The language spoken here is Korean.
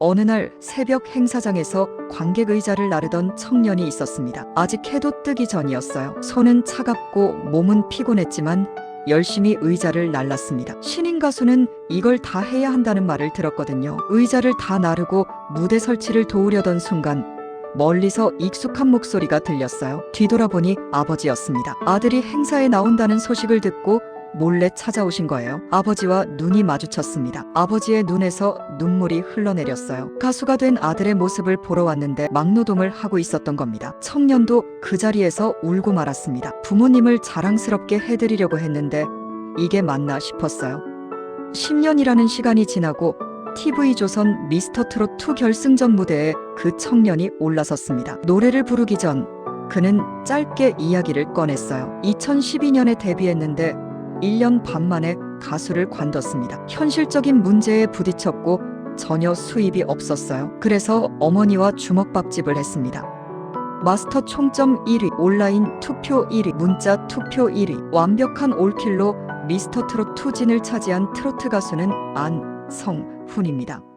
어느 날 새벽 행사장에서 관객 의자를 나르던 청년이 있었습니다. 아직 해도 뜨기 전이었어요. 손은 차갑고 몸은 피곤했지만 열심히 의자를 날랐습니다. 신인 가수는 이걸 다 해야 한다는 말을 들었거든요. 의자를 다 나르고 무대 설치를 도우려던 순간 멀리서 익숙한 목소리가 들렸어요. 뒤돌아보니 아버지였습니다. 아들이 행사에 나온다는 소식을 듣고 몰래 찾아오신 거예요. 아버지와 눈이 마주쳤습니다. 아버지의 눈에서 눈물이 흘러내렸어요. 가수가 된 아들의 모습을 보러 왔는데 막노동을 하고 있었던 겁니다. 청년도 그 자리에서 울고 말았습니다. 부모님을 자랑스럽게 해드리려고 했는데 이게 맞나 싶었어요. 10년이라는 시간이 지나고 TV조선 미스터 트롯 2 결승전 무대에 그 청년이 올라섰습니다. 노래를 부르기 전 그는 짧게 이야기를 꺼냈어요. 2012년에 데뷔했는데 1년 반 만에 가수를 관뒀습니다. 현실적인 문제에 부딪혔고 전혀 수입이 없었어요. 그래서 어머니와 주먹밥집을 했습니다. 마스터 총점 1위, 온라인 투표 1위, 문자 투표 1위, 완벽한 올킬로 미스터 트롯 투진을 차지한 트로트 가수는 안성훈입니다.